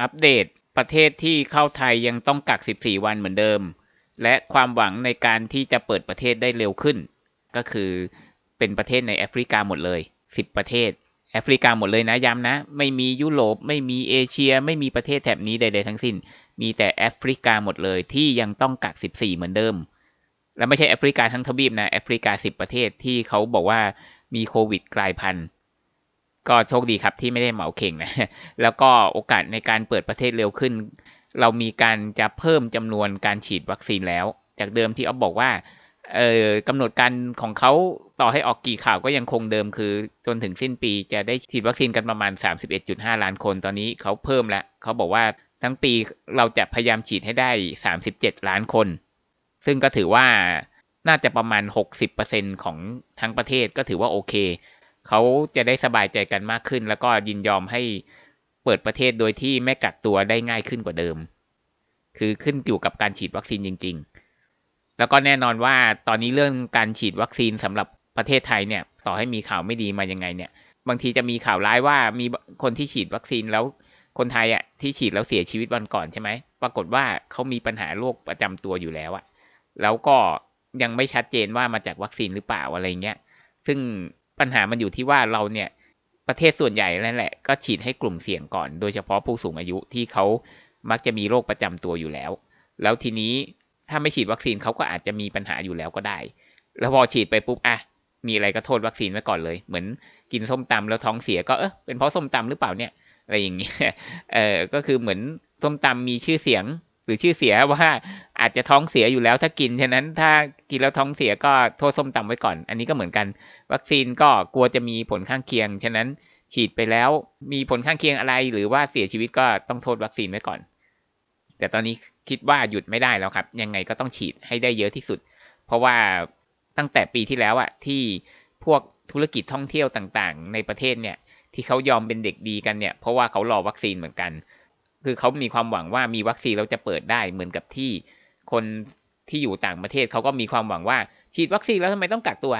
อัปเดตประเทศที่เข้าไทยยังต้องกัก 14 วันเหมือนเดิม และความหวังในการที่จะเปิดประเทศได้เร็วขึ้น ก็คือเป็นประเทศในแอฟริกาหมดเลย 10 ประเทศ แอฟริกาหมดเลยนะย้ำนะ ไม่มียุโรปไม่มีเอเชีย ไม่มีประเทศแถบนี้ใดๆทั้งสิ้น มีแต่แอฟริกาหมดเลยที่ยังต้องกัก 14 เหมือนเดิม และไม่ใช่แอฟริกาทั้งทวีปนะแอฟริกา 10 ประเทศที่เขาบอกว่ามีโควิดกลายพันธุ์ ก็โชคดีครับที่ไม่ได้เหมาเข่งนะ แล้วก็โอกาสในการเปิดประเทศเร็วขึ้น เรามีการจะเพิ่มจำนวนการฉีดวัคซีนแล้ว จากเดิมที่อ๊อฟบอกว่าเออกำหนดการของเขาต่อให้ออกกี่ข่าวก็ยังคงเดิมคือ จนถึงสิ้นปีจะได้ฉีดวัคซีนกันประมาณ 31.5 ล้านคนตอนนี้เขาเพิ่มแล้วเขาบอกว่าทั้งปีเราจะพยายามฉีดให้ได้ 37 ล้านคน ซึ่งก็ถือว่าน่าจะประมาณ 60%ของทั้งประเทศก็ถือว่าโอเค เขาจะได้สบายใจกันมากขึ้น แล้วก็ยินยอมให้เปิดประเทศโดยที่ไม่กักตัวได้ง่ายขึ้นกว่าเดิม คือขึ้นอยู่กับการฉีดวัคซีนจริง ๆ แล้วก็แน่นอนว่าตอนนี้เรื่องการฉีดวัคซีนสำหรับประเทศไทยเนี่ย ต่อให้มีข่าวไม่ดีมายังไงเนี่ย บางทีจะมีข่าวร้ายว่ามีคนที่ฉีดวัคซีนแล้วคนไทยอะที่ฉีดแล้วเสียชีวิตวันก่อนใช่ไหม ปรากฏว่าเขามีปัญหาโรคประจำตัวอยู่แล้วอะ แล้วก็ยังไม่ชัดเจนว่ามาจากวัคซีนหรือเปล่าอะไรเงี้ย ซึ่ง ปัญหามันอยู่ที่ว่าเราเนี่ยประเทศส่วนใหญ่นั่นแหละก็ฉีดให้กลุ่มเสี่ยงก่อน โดยเฉพาะผู้สูงอายุที่เขามักจะมีโรคประจำตัวอยู่แล้ว แล้วทีนี้ถ้าไม่ฉีดวัคซีนเขาก็อาจจะมีปัญหาอยู่แล้วก็ได้ แล้วพอฉีดไปปุ๊บอะมีอะไรก็โทษวัคซีนไว้ก่อนเลย เหมือนกินส้มตำแล้วท้องเสียก็เออเป็นเพราะส้มตำหรือเปล่าเนี่ยอะไรอย่างเงี้ยเออก็คือเหมือนส้มตำมีชื่อเสียง รือชื่อเสียว่าอาจจะท้องเสียอยู่แล้วถ้ากินฉะนั้นถ้ากินแล้วท้องเสียก็โทษส้มตำไว้ก่อน อันนี้ก็เหมือนกัน วัคซีนก็กลัวจะมีผลข้างเคียง ฉะนั้นฉีดไปแล้วมีผลข้างเคียงอะไร หรือว่าเสียชีวิตก็ต้องโทษวัคซีนไว้ก่อน แต่ตอนนี้คิดว่าหยุดไม่ได้แล้วครับ ยังไงก็ต้องฉีดให้ได้เยอะที่สุด เพราะว่าตั้งแต่ปีที่แล้วอะที่พวกธุรกิจท่องเที่ยวต่างๆ ในประเทศเนี่ยที่เขายอมเป็นเด็กดีกันเนี่ยเพราะว่าเขารอวัคซีนเหมือนกัน คือเขามีความหวังว่ามีวัคซีนเราจะเปิดได้เหมือนกับที่คนที่อยู่ต่างประเทศเขาก็มีความหวังว่าฉีดวัคซีนแล้วทำไมต้องกักตัว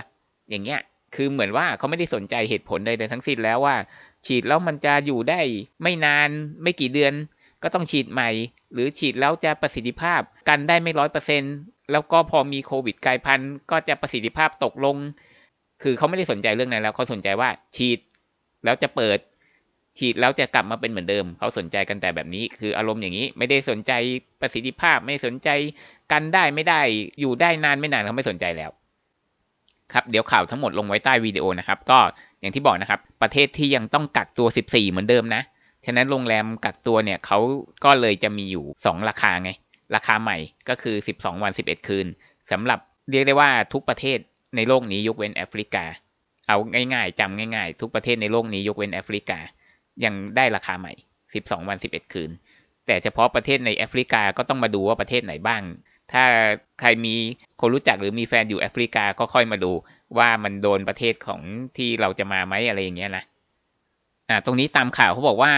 อย่างเงี้ย คือเหมือนว่าเขาไม่ได้สนใจเหตุผลใดๆทั้งสิ้นแล้วว่า ฉีดแล้วมันจะอยู่ได้ไม่นานไม่กี่เดือน ก็ต้องฉีดใหม่ หรือฉีดแล้วจะประสิทธิภาพกันได้ไม่ร้อยเปอร์เซ็นแล้วก็พอมีโควิดกลายพันธุ์ก็จะประสิทธิภาพตกลง คือเขาไม่ได้สนใจเรื่องนั้นแล้วเขาสนใจว่าฉีดแล้วจะเปิด ฉีดแล้วจะกลับมาเป็นเหมือนเดิม เขาสนใจกันแต่แบบนี้ คืออารมณ์อย่างนี้ ไม่ได้สนใจประสิทธิภาพ ไม่สนใจกันได้ไม่ได้ อยู่ได้นานไม่นานเขาไม่สนใจแล้ว ครับ เดี๋ยวข่าวทั้งหมดลงไว้ใต้วิดีโอนะครับ ก็อย่างที่บอกนะครับ ประเทศที่ยังต้องกักตัว 14 เหมือนเดิมนะ ฉะนั้นโรงแรมกักตัวเนี่ยเขาก็เลยจะมีอยู่ 2 ราคาไง ราคาใหม่ก็คือ 12 วัน 11 คืนสำหรับเรียกได้ว่าทุกประเทศในโลกนี้ยกเว้นแอฟริกา เอาง่ายๆจำง่าย ๆ ทุกประเทศในโลกนี้ยกเว้นแอฟริกา ยังได้ราคาใหม่ 12 วัน 11 คืน แต่เฉพาะประเทศในแอฟริกาก็ต้องมาดูว่าประเทศไหนบ้าง ถ้าใครมีคนรู้จักหรือมีแฟนอยู่แอฟริกาก็ค่อยมาดูว่ามันโดนประเทศของที่เราจะมาไหมอะไรอย่างเงี้ยนะอ่าตรงนี้ตามข่าวเขาบอกว่า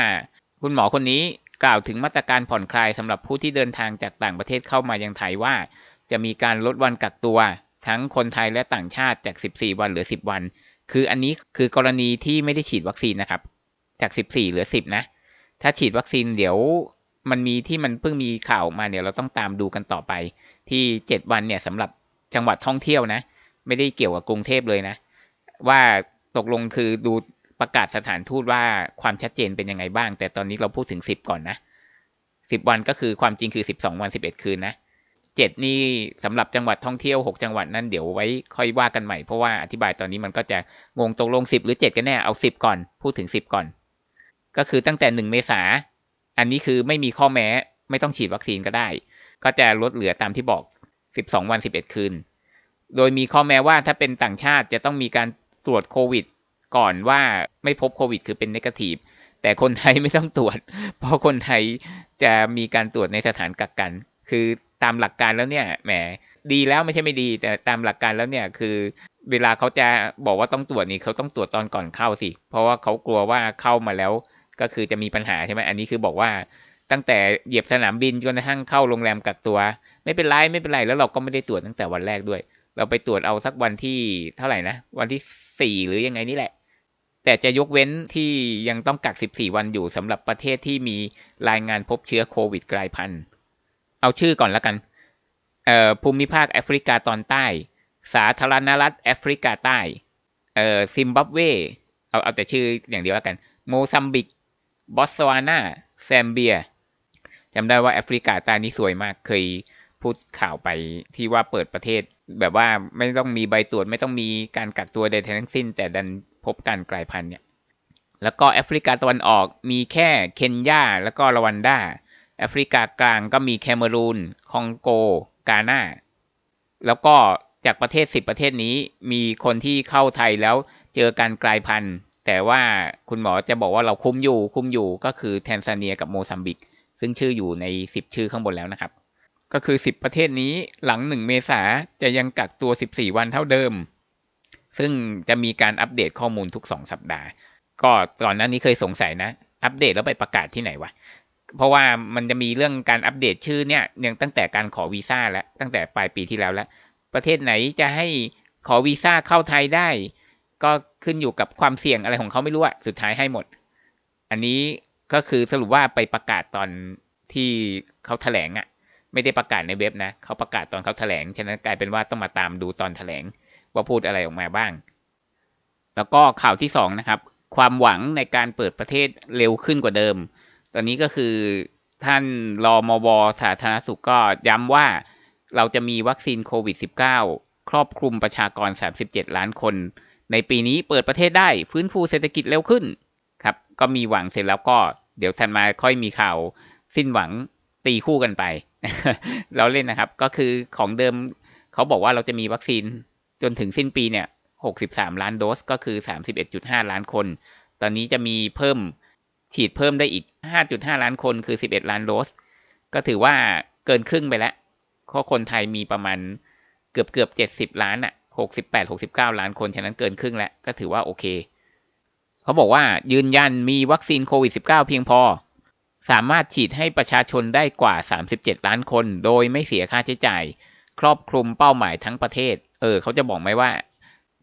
คุณหมอคนนี้กล่าวถึงมาตรการผ่อนคลายสำหรับผู้ที่เดินทางจากต่างประเทศเข้ามายังไทยว่า จะมีการลดวันกักตัว ทั้งคนไทยและต่างชาติจาก 14 วันเหลือ 10 วัน คืออันนี้คือกรณีที่ไม่ได้ฉีดวัคซีนนะครับ จาก14เหลือ10นะ ถ้าฉีดวัคซีนเดี๋ยวมันมีที่มันเพิ่งมีข่าวมาเดี๋ยวเราต้องตามดูกันต่อไป ที่7วันเนี่ยสำหรับจังหวัดท่องเที่ยวนะ ไม่ได้เกี่ยวกับกรุงเทพเลยนะ ว่าตกลงคือดูประกาศสถานทูตว่าความชัดเจนเป็นยังไงบ้าง แต่ตอนนี้เราพูดถึง10ก่อนนะ10วันก็คือความจริงคือ12วัน11คืนนะเจ็ดนี่สำหรับจังหวัดท่องเที่ยว6จังหวัดนั้นเดี๋ยวไว้ค่อยว่ากันใหม่เพราะว่าอธิบายตอนนี้มันก็จะงงตกลง10หรือ7กันแน่เอา10ก่อน พูดถึง10ก่อน ก็คือตั้งแต่1เมษาอันนี้คือไม่มีข้อแม้ไม่ต้องฉีดวัคซีนก็ได้ ก็จะลดเหลือตามที่บอก 12 วัน 11 คืน โดยมีข้อแม้ว่าถ้าเป็นต่างชาติจะต้องมีการตรวจโควิด ก่อนว่าไม่พบโควิด คือเป็นนกาทีฟแต่คนไทยไม่ต้องตรวจ เพราะคนไทยจะมีการตรวจในสถานกักกัน คือตามหลักการแล้วเนี่ยแหมดีแล้วไม่ใช่ไม่ดี แต่ตามหลักการแล้วเนี่ยคือ เวลาเขาจะบอกว่าต้องตรวจนี่เขาต้องตรวจตอนก่อนเข้าสิ เพราะว่าเขากลัวว่าเข้ามาแล้ว ก็คือจะมีปัญหาใช่ไหมอันนี้คือบอกว่าตั้งแต่เหยียบสนามบินจนกระทั่งเข้าโรงแรมกักตัว ไม่เป็นไรไม่เป็นไรแล้วเราก็ไม่ได้ตรวจตั้งแต่วันแรกด้วย เราไปตรวจเอาสักวันที่เท่าไหร่นะวันที่สี่หรือยังไงนี่แหละ แต่จะยกเว้นที่ยังต้องกัก14วันอยู่สำหรับประเทศที่มีรายงานพบเชื้อโควิดกลายพันธุ์เอาชื่อก่อนแล้วกันเอ่อภูมิภาคแอฟริกาตอนใต้ สาธารณรัฐแอฟริกาใต้เอ่อซิมบับเวเอาเอาแต่ชื่ออย่างเดียวแล้วกัน โมซัมบิก บอตสวานาแซมเบียจำได้ว่าแอฟริกาใต้นี่สวยมากเคยพูดข่าวไปที่ว่าเปิดประเทศ แบบว่าไม่ต้องมีใบตรวจไม่ต้องมีการกักตัวใดทั้งสิ้น แต่ดันพบการกลายพันธุ์เนี่ยแล้วก็แอฟริกาตะวันออกมีแค่เคนยาแล้วก็รวันดาแอฟริกากลางก็มีแคเมรูน คองโก กานาแล้วก็จากประเทศ 10 ประเทศนี้มีคนที่เข้าไทยแล้วเจอการกลายพันธุ์ แต่ว่าคุณหมอจะบอกว่าเราคุมอยู่คุมอยู่ก็คือแทนซาเนียกับโมซัมบิก ซึ่งชื่ออยู่ใน 10 ชื่อข้างบนแล้วนะครับ ก็คือ 10 ประเทศนี้หลัง 1 เมษาจะยังกักตัว 14 วันเท่าเดิม ซึ่งจะมีการอัปเดตข้อมูลทุก 2 สัปดาห์ ก็ตอนนั้นนี้เคยสงสัยนะ อัปเดตแล้วไปประกาศที่ไหนวะเพราะว่ามันจะมีเรื่องการอัปเดตชื่อเนี่ยยังตั้งแต่การขอวีซ่าแล้วตั้งแต่ปลายปีที่แล้วแล้ว ประเทศไหนจะให้ขอวีซ่าเข้าไทยได้ ก็ ขึ้นอยู่กับความเสี่ยงอะไรของเขาไม่รู้อะสุดท้ายให้หมด อันนี้ก็คือสรุปว่าไปประกาศตอนที่เขาแถลงอะไม่ได้ประกาศในเว็บนะเขาประกาศตอนเขาแถลง ฉะนั้นกลายเป็นว่าต้องมาตามดูตอนแถลง ว่าพูดอะไรออกมาบ้าง แล้วก็ข่าวที่สองนะครับ ความหวังในการเปิดประเทศเร็วขึ้นกว่าเดิม ตอนนี้ก็คือท่านรอมวสาธารณสุขก็ย้ำว่าเราจะมีวัคซีนโควิด -19 ครอบคลุมประชากร 37 ล้านคน ในปีนี้เปิดประเทศได้ฟื้นฟูเศรษฐกิจเร็วขึ้นครับ ก็มีหวังเสร็จแล้วก็เดี๋ยวทันมาค่อยมีข่าวสิ้นหวังตีคู่กันไป เราเล่นนะครับ ก็คือของเดิมเขาบอกว่าเราจะมีวัคซีนจนถึงสิ้นปีเนี่ย 63 ล้านโดส ก็คือ 31.5 ล้านคน ตอนนี้จะมีเพิ่มฉีดเพิ่มได้อีก 5.5 ล้านคนคือ 11 ล้านโดส ก็ถือว่าเกินครึ่งไปแล้วเพราะคนไทยมีประมาณเกือบเกือบ 70 ล้านอะ 68 69 ล้านคน ฉะนั้นเกินครึ่งแล้ว ก็ถือว่าโอเค เขาบอกว่ายืนยันมีวัคซีนโควิด -19 เพียงพอ สามารถฉีดให้ประชาชนได้กว่า 37 ล้านคน โดยไม่เสียค่าใช้จ่าย ครอบคลุมเป้าหมายทั้งประเทศ เออ เขาจะบอกไหมว่า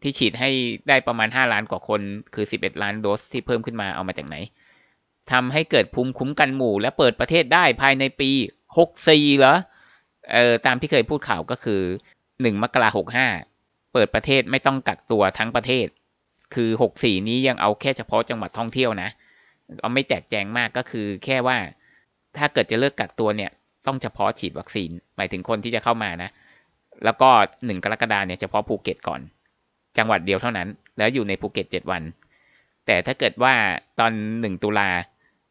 ที่ฉีดให้ได้ประมาณ 5 ล้านกว่าคน คือ 11 ล้านโดสที่เพิ่มขึ้นมาเอามาจากไหนทำให้เกิดภูมิคุ้มกันหมู่ และเปิดประเทศได้ภายในปี 64เหรอเออตามที่เคยพูดข่าวก็คือ 1 มกราหกห้า เปิดประเทศไม่ต้องกักตัวทั้งประเทศ คือ64นี้ยังเอาแค่เฉพาะจังหวัดท่องเที่ยวนะ เอาไม่แจกแจงมากก็คือแค่ว่าถ้าเกิดจะเลิกกักตัวเนี่ย ต้องเฉพาะฉีดวัคซีน หมายถึงคนที่จะเข้ามานะ แล้วก็หนึ่งกรกฎาเนี่ยเฉพาะภูเก็ตก่อน จังหวัดเดียวเท่านั้น แล้วอยู่ในภูเก็ตเจ็ดวัน แต่ถ้าเกิดว่าตอนหนึ่งตุลา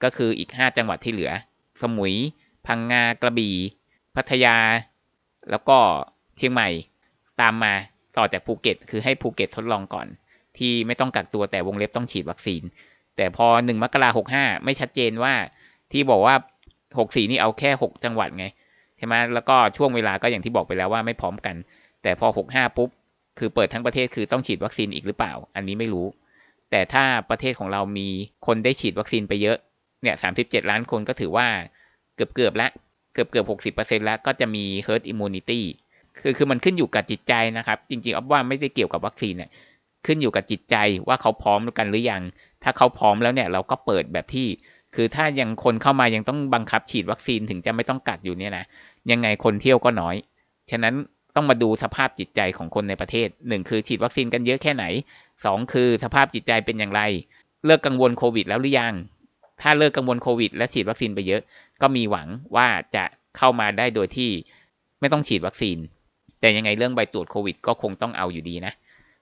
ก็คืออีกห้าจังหวัดที่เหลือ สมุย พังงากระบี่ พัทยา แล้วก็เชียงใหม่ตามมา ต่อจากภูเก็ต คือให้ภูเก็ตทดลองก่อน ที่ไม่ต้องกักตัวแต่วงเล็บต้องฉีดวัคซีน แต่พอหนึ่งมกราหกห้าไม่ชัดเจนว่าที่บอกว่าหกสี่นี่เอาแค่หกจังหวัดไงใช่ไหมแล้วก็ช่วงเวลาก็อย่างที่บอกไปแล้วว่าไม่พร้อมกัน แต่พอหกห้าปุ๊บคือเปิดทั้งประเทศคือต้องฉีดวัคซีนอีกหรือเปล่า อันนี้ไม่รู้ แต่ถ้าประเทศของเรามีคนได้ฉีดวัคซีนไปเยอะเนี่ยสามสิบเจ็ดล้านคนก็ถือว่าเกือบเกือบละเกือบเกือบหกสิบเปอร์เซ็นแล้วก็จะมี herd immunity คือคือมันขึ้นอยู่กับจิตใจนะครับ จริงๆอ๊อฟว่าไม่ได้เกี่ยวกับวัคซีนเนี่ยขึ้นอยู่กับจิตใจว่าเขาพร้อมกันหรือยัง ถ้าเขาพร้อมแล้วเนี่ยเราก็เปิดแบบที่ คือถ้ายังคนเข้ามายังต้องบังคับฉีดวัคซีนถึงจะไม่ต้องกักอยู่เนี่ยนะยังไงคนเที่ยวก็น้อย ฉะนั้นต้องมาดูสภาพจิตใจของคนในประเทศหนึ่งคือฉีดวัคซีนกันเยอะแค่ไหนสองคือสภาพจิตใจเป็นอย่างไร เลิกกังวลโควิดแล้วหรือยัง ถ้าเลิกกังวลโควิด และฉีดวัคซีนไปเยอะ ก็มีหวังว่าจะเข้ามาได้โดยที่ไม่ต้องฉีดวัคซีน แต่ยังไงเรื่องใบตรวจโควิด ก็คงต้องเอาอยู่ดีนะ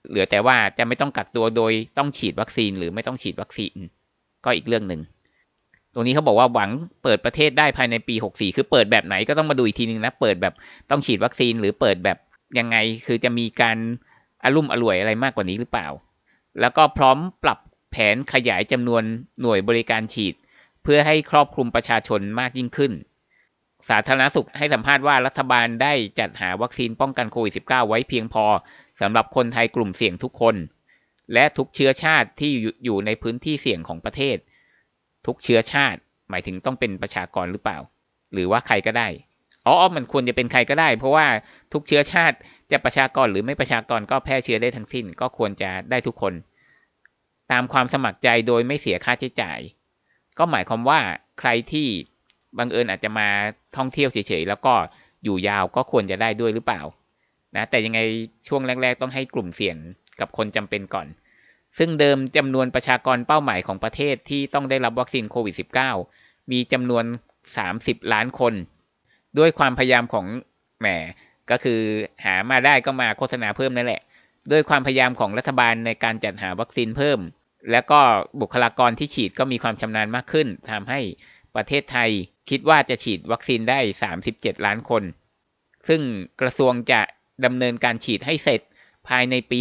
เหลือแต่ว่าจะไม่ต้องกักตัวโดยต้องฉีดวัคซีนหรือไม่ต้องฉีดวัคซีน ก็อีกเรื่องหนึ่งตรงนี้เขาบอกว่าหวังเปิดประเทศได้ภายในปี 64 คือเปิดแบบไหนก็ต้องมาดูอีกทีนึงนะเปิดแบบต้องฉีดวัคซีนหรือเปิดแบบยังไงคือจะมีการอารุ่มอร่วยอะไรมากกว่านี้หรือเปล่า แล้วก็พร้อมปรับแผนขยายจำนวนหน่วยบริการฉีด เพื่อให้ครอบคลุมประชาชนมากยิ่งขึ้น สาธารณสุขให้สัมภาษณ์ว่ารัฐบาลได้จัดหาวัคซีนป้องกันโควิด -19 ไว้เพียงพอสำหรับคนไทยกลุ่มเสี่ยงทุกคน และทุกเชื้อชาติที่อยู่ในพื้นที่เสี่ยงของประเทศ ทุกเชื้อชาติ หมายถึงต้องเป็นประชากรหรือเปล่า หรือว่าใครก็ได้อ๋อมันควรจะเป็นใครก็ได้ เพราะว่าทุกเชื้อชาติจะประชากรหรือไม่ประชากรก็แพร่เชื้อได้ทั้งสิ้น ก็ควรจะได้ทุกคน ตามความสมัครใจโดยไม่เสียค่าใช้จ่าย ก็หมายความว่าใครที่ บังเอิญอาจจะมาท่องเที่ยวเฉยๆแล้วก็อยู่ยาวก็ควรจะได้ด้วยหรือเปล่านะแต่ยังไงช่วงแรก ๆ ต้องให้กลุ่มเสี่ยงกับคนจำเป็นก่อน ซึ่งเดิมจำนวนประชากรเป้าหมายของประเทศที่ต้องได้รับวัคซีนโควิด -19 มีจำนวน 30 ล้านคน ด้วยความพยายามของแหมก็คือหามาได้ก็มาโฆษณาเพิ่มนั่นแหละ ด้วยความพยายามของรัฐบาลในการจัดหาวัคซีนเพิ่ม แล้วก็บุคลากรที่ฉีดก็มีความชำนาญมากขึ้นทำให้ ประเทศไทยคิดว่าจะฉีดวัคซีนได้ 37 ล้านคน ซึ่งกระทรวงจะดำเนินการฉีดให้เสร็จภายในปี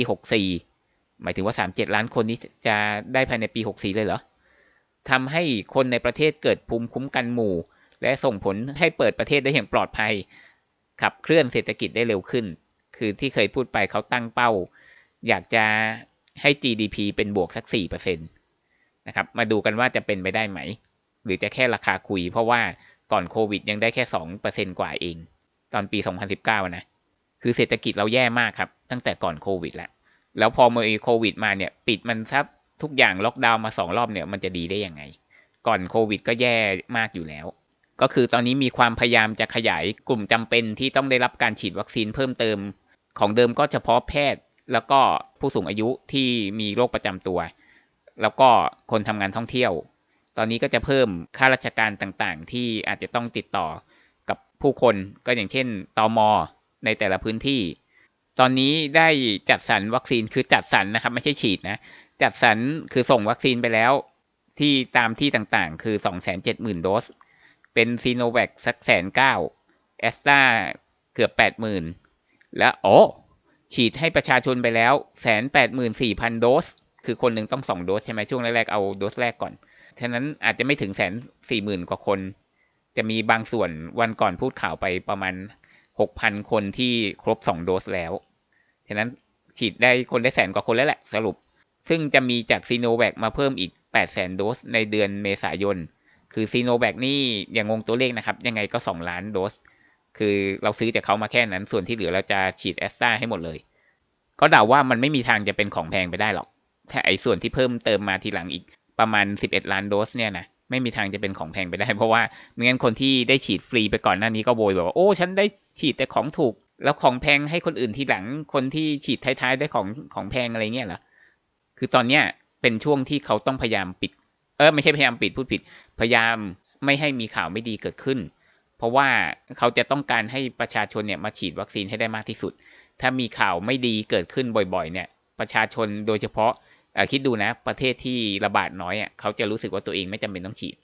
64 หมายถึงว่า 37 ล้านคนนี้จะได้ภายในปี 64 เลยเหรอทำให้คนในประเทศเกิดภูมิคุ้มกันหมู่ และส่งผลให้เปิดประเทศได้อย่างปลอดภัย ขับเคลื่อนเศรษฐกิจได้เร็วขึ้น คือที่เคยพูดไปเขาตั้งเป้า อยากจะให้ GDP เป็นบวกสัก 4%นะครับ มาดูกันว่าจะเป็นไปได้ไหม หรือจะแค่ราคาคุย เพราะว่าก่อนโควิดยังได้แค่2%กว่าเอง ตอนปี2019นสิบเก้านะ คือเศรษฐกิจเราแย่มากครับ ตั้งแต่ก่อนโควิดแล้ว แล้วพอมีโควิดมาเนี่ย ปิดมันซับทุกอย่างล็อกดาวน์มาสองรอบเนี่ยมันจะดีได้ยังไง ก่อนโควิดก็แย่มากอยู่แล้ว ก็คือตอนนี้มีความพยายามจะขยายกลุ่มจำเป็นที่ต้องได้รับการฉีดวัคซีนเพิ่มเติม ของเดิมก็เฉพาะแพทย์ แล้วก็ผู้สูงอายุที่มีโรคประจำตัว แล้วก็คนทำงานท่องเที่ยว ตอนนี้ก็จะเพิ่มค่าราชการต่างๆ ที่อาจจะต้องติดต่อกับผู้คนก็อย่างเช่นตอมในแต่ละพื้นที่ ตอนนี้ได้จัดสรรวัคซีนคือจัดสรรนะครับ ไม่ใช่ฉีดนะ จัดสรรคือส่งวัคซีนไปแล้ว ที่ตามที่ต่างๆ คือสองแสนเจ็ดหมื่นโดส เป็นซีโนแวคสักแสนเก้าแอสตราเกือบแปดหมื่นแล้วโอ้ฉีดให้ประชาชนไปแล้วแสนแปดหมื่นสี่พันโดส คือคนหนึ่งต้องสองโดสใช่ไหมช่วงแรกๆเอาโดสแรกก่อน ฉะนั้นอาจจะไม่ถึงแสนสี่หมื่นกว่าคน จะมีบางส่วนวันก่อนพูดข่าวไปประมาณหกพันคนที่ครบสองโดสแล้ว ฉะนั้นฉีดได้คนได้แสนกว่าคนแล้วแหละสรุป ซึ่งจะมีจากซีโนแวคมาเพิ่มอีกแปดแสนโดสในเดือนเมษายน คือซีโนแวคนี่อย่างงงตัวเลขนะครับ ยังไงก็สองล้านโดส คือเราซื้อจากเขามาแค่นั้น ส่วนที่เหลือเราจะฉีดแอสตราให้หมดเลย ก็เดาว่ามันไม่มีทางจะเป็นของแพงไปได้หรอก ถ้าไอ้ส่วนที่เพิ่มเติมมาทีหลังอีก ประมาณสิบเอ็ดล้านโดสเนี่ยนะไม่มีทางจะเป็นของแพงไปได้ เพราะว่าไม่งั้นคนที่ได้ฉีดฟรีไปก่อนหน้านี้ก็โวยบอกว่าโอ้ฉันได้ฉีดแต่ของถูก แล้วของแพงให้คนอื่นทีหลังคนที่ฉีดท้ายๆได้ของของแพงอะไรเงี้ยเหรอคือตอนเนี้ยเป็นช่วงที่เขาต้องพยายามปิด เออไม่ใช่พยายามปิดพูดผิด พยายามไม่ให้มีข่าวไม่ดีเกิดขึ้น เพราะว่าเขาจะต้องการให้ประชาชนเนี่ยมาฉีดวัคซีนให้ได้มากที่สุด ถ้ามีข่าวไม่ดีเกิดขึ้นบ่อยๆ เนี่ย ประชาชนโดยเฉพาะ คิดดูนะประเทศที่ระบาดน้อยอะเขาจะรู้สึกว่าตัวเองไม่จำเป็นต้องฉีด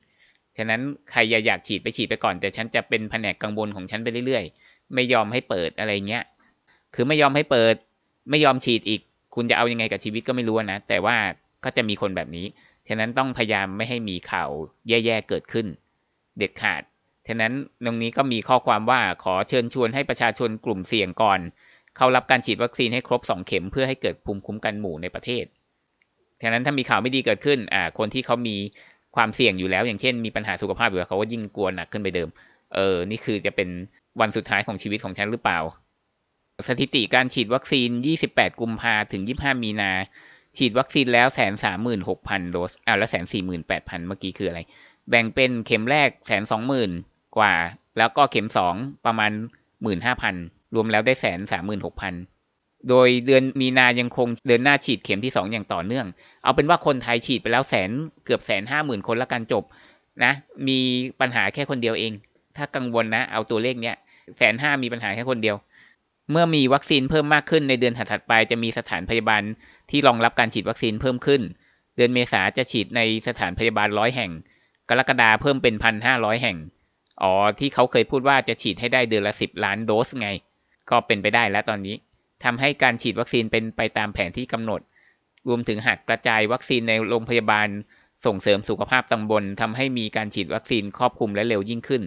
ฉะนั้นใครอยากฉีดไปฉีดไปก่อน แต่ฉันจะเป็นแผนกกังวลของฉันไปเรื่อยๆ ไม่ยอมให้เปิดอะไรเงี้ย คือไม่ยอมให้เปิด ไม่ยอมฉีดอีก คุณจะเอายังไงกับชีวิตก็ไม่รู้นะ แต่ว่าก็จะมีคนแบบนี้ ฉะนั้นต้องพยายามไม่ให้มีข่าวแย่ๆเกิดขึ้น เด็ดขาด ฉะนั้นตรงนี้ก็มีข้อความว่าขอเชิญชวนให้ประชาชนกลุ่มเสี่ยงก่อน เข้ารับการฉีดวัคซีนให้ครบ 2 เข็มเพื่อให้เกิดภูมิคุ้มกันหมู่ในประเทศ ฉะนั้นถ้ามีข่าวไม่ดีเกิดขึ้นอ่าคนที่เขามีความเสี่ยงอยู่แล้ว อย่างเช่นมีปัญหาสุขภาพอยู่แล้วเขาก็ยิ่งกลัวหนักขึ้นไปเดิม เออ นี่คือจะเป็นวันสุดท้ายของชีวิตของฉันหรือเปล่า สถิติการฉีดวัคซีน 28 กุมภาถึง 25 มีนา ฉีดวัคซีนแล้วแสนสามหมื่นหกพันโดสอ้าวแล้วแสนสี่หมื่นแปดพันเมื่อกี้คืออะไร แบ่งเป็นเข็มแรกแสนสองหมื่นกว่า แล้วก็เข็มสองประมาณหมื่นห้าพันรวมแล้วได้แสนสามหมื่นหกพัน โดยเดือนมีนายังคงเดินหน้าฉีดเข็มที่ 2 อย่างต่อเนื่อง เอาเป็นว่าคนไทยฉีดไปแล้วแสนเกือบแสนห้าหมื่นคนละกันจบนะมีปัญหาแค่คนเดียวเอง ถ้ากังวลนะ เอาตัวเลขเนี้ยแสนห้ามีปัญหาแค่คนเดียว เมื่อมีวัคซีนเพิ่มมากขึ้นในเดือนถัดไป จะมีสถานพยาบาลที่รองรับการฉีดวัคซีนเพิ่มขึ้น เดือนเมษาจะฉีดในสถานพยาบาลร้อยแห่ง กรกฎาเพิ่มเป็นพันห้าร้อยแห่งอ๋อที่เขาเคยพูดว่าจะฉีดให้ได้เดือนละสิบล้านโดสไง ก็เป็นไปได้แล้วตอนนี้ ทำให้การฉีดวัคซีนเป็นไปตามแผนที่กำหนด รวมถึงหักกระจายวัคซีนในโรงพยาบาลส่งเสริมสุขภาพตำบลทำให้มีการฉีดวัคซีนครอบคลุมและเร็วยิ่งขึ้น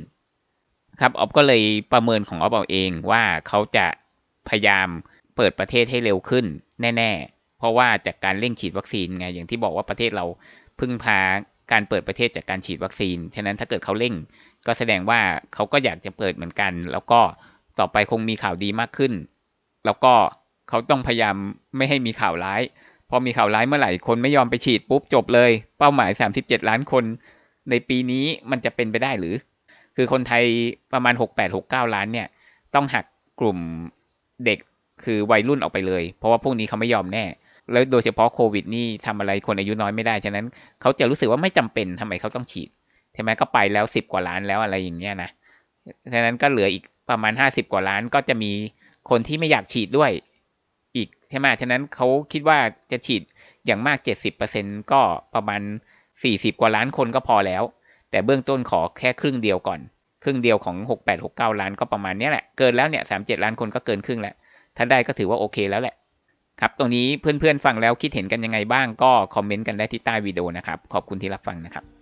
ครับออฟก็เลยประเมินของออฟเอาเองว่าเขาจะพยายามเปิดประเทศให้เร็วขึ้นแน่ ๆ เพราะว่าจากการเร่งฉีดวัคซีนไงอย่างที่บอกว่าประเทศเราพึ่งพาการเปิดประเทศจากการฉีดวัคซีน ฉะนั้นถ้าเกิดเขาเร่ง ก็แสดงว่าเขาก็อยากจะเปิดเหมือนกัน แล้วก็ต่อไปคงมีข่าวดีมากขึ้น แล้วก็เขาต้องพยายามไม่ให้มีข่าวร้าย พอมีข่าวร้ายเมื่อไหร่คนไม่ยอมไปฉีดปุ๊บจบเลย เป้าหมาย 37 ล้านคน ในปีนี้มันจะเป็นไปได้หรือ คือคนไทยประมาณ 68-69 ล้านเนี่ย ต้องหักกลุ่มเด็กคือวัยรุ่นออกไปเลย เพราะว่าพวกนี้เขาไม่ยอมแน่ แล้วโดยเฉพาะโควิดนี่ทำอะไรคนอายุน้อยไม่ได้ ฉะนั้นเขาจะรู้สึกว่าไม่จำเป็นทำไมเขาต้องฉีดใช่ไหมก็ไปแล้วสิบกว่าล้านแล้วอะไรอย่างเงี้ยนะ ฉะนั้นก็เหลืออีกประมาณห้าสิบกว่าล้านก็จะมี คนที่ไม่อยากฉีดด้วยอีกใช่ไหมฉะนั้นเขาคิดว่าจะฉีดอย่างมากเจ็ดสิบเปอร์เซ็นก็ประมาณสี่สิบกว่าล้านคนก็พอแล้ว แต่เบื้องต้นขอแค่ครึ่งเดียวก่อน ครึ่งเดียวของหกแปดหกเก้าล้านก็ประมาณนี้แหละ เกินแล้วเนี่ยสามเจ็ดล้านคนก็เกินครึ่งแล้ว ถ้าได้ก็ถือว่าโอเคแล้วแหละ ครับ ตรงนี้เพื่อนๆฟังแล้วคิดเห็นกันยังไงบ้างก็คอมเมนต์กันได้ที่ใต้วิดีโอนะครับ ขอบคุณที่รับฟังนะครับ